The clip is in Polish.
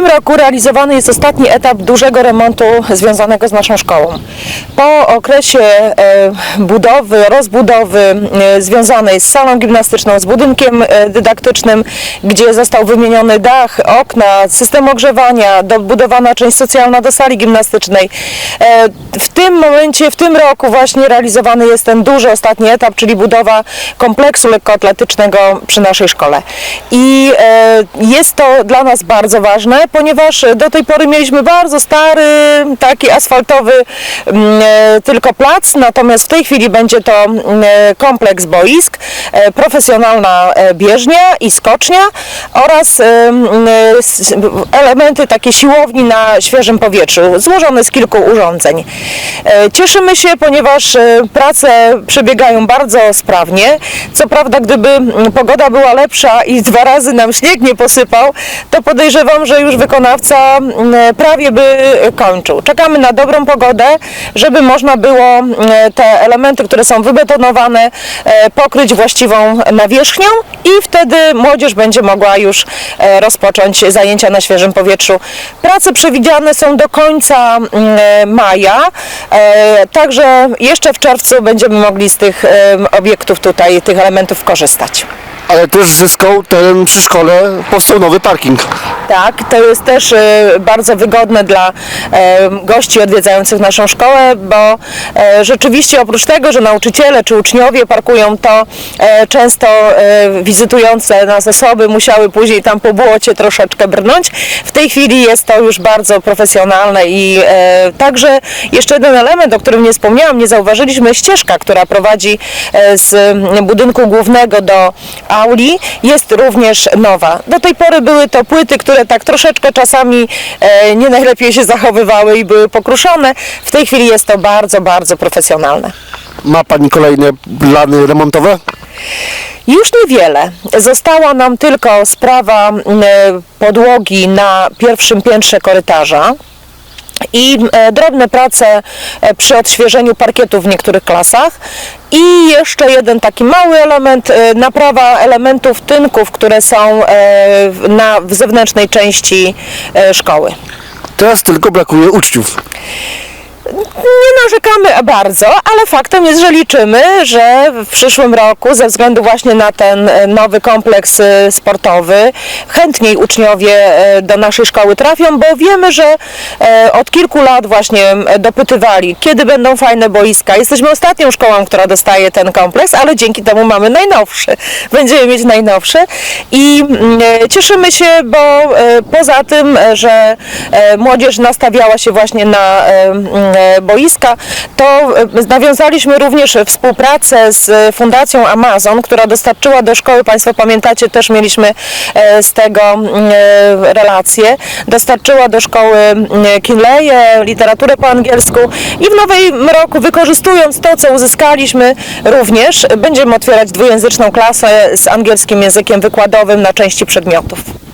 tym roku realizowany jest ostatni etap dużego remontu związanego z naszą szkołą. Po okresie e, budowy, rozbudowy e, związanej z salą gimnastyczną, z budynkiem e, dydaktycznym, gdzie został wymieniony dach, okna, system ogrzewania, dobudowana część socjalna do sali gimnastycznej. W tym momencie, w tym roku właśnie realizowany jest ten duży ostatni etap, czyli budowa kompleksu lekkoatletycznego przy naszej szkole. I jest to dla nas bardzo ważne, ponieważ do tej pory mieliśmy bardzo stary, taki asfaltowy mm, e, tylko plac, natomiast w tej chwili będzie to mm, e, kompleks boisk, e, profesjonalna bieżnia i skocznia oraz mm, elementy takie siłowni na świeżym powietrzu, złożone z kilku urządzeń. Cieszymy się, ponieważ prace przebiegają bardzo sprawnie. Co prawda, gdyby pogoda była lepsza i dwa razy nam śnieg nie posypał, to podejrzewam, że już wykonawca mm, prawie by kończył. Czekamy na dobrą pogodę, żeby można było mm, te elementy, które są wybetonowane, e, pokryć właściwą nawierzchnią i wtedy młodzież będzie mogła już e, rozpocząć zajęcia na świeżym powietrzu. Prace przewidziane są do końca mm, maja, e, także jeszcze w czerwcu będziemy mogli z tych obiektów tutaj, tych elementów korzystać. Ale też zyskał teren przy szkole, powstał nowy parking. Tak, to jest też e, bardzo wygodne dla e, gości odwiedzających naszą szkołę, bo e, rzeczywiście oprócz tego, że nauczyciele czy uczniowie parkują, to e, często wizytujące nas osoby musiały później tam po błocie troszeczkę brnąć. W tej chwili jest to już bardzo profesjonalne i także jeszcze jeden element, o którym nie wspomniałam, nie zauważyliśmy, ścieżka, która prowadzi z budynku głównego do auli jest również nowa. Do tej pory były to płyty, które tak troszeczkę czasami e, nie najlepiej się zachowywały i były pokruszone. W tej chwili jest to bardzo, bardzo profesjonalne. Ma Pani kolejne plany remontowe? Już niewiele. Została nam tylko sprawa m, podłogi na pierwszym piętrze korytarza i e, drobne prace e, przy odświeżeniu parkietu w niektórych klasach i jeszcze jeden taki mały element, e, naprawa elementów tynków, które są w- na, w zewnętrznej części szkoły. Teraz tylko brakuje uczniów. Narzekamy bardzo, ale faktem jest, że liczymy, że w przyszłym roku ze względu właśnie na ten e, nowy kompleks e, sportowy chętniej uczniowie e, do naszej szkoły trafią, bo wiemy, że od kilku lat właśnie dopytywali, kiedy będą fajne boiska. Jesteśmy ostatnią szkołą, która dostaje ten kompleks, ale dzięki temu mamy najnowszy. Będziemy mieć najnowszy i mm, cieszymy się, bo poza tym, że młodzież nastawiała się właśnie na e, boiska, to e, nawiązaliśmy również współpracę z Fundacją Amazon, która dostarczyła do szkoły, Państwo pamiętacie, też mieliśmy e, z tego mm, e, relacje, dostarczyła do szkoły mm, Kinleje, literaturę po angielsku i w nowym roku wykorzystując to, co uzyskaliśmy również, będziemy otwierać dwujęzyczną klasę z angielskim językiem wykładowym na części przedmiotów.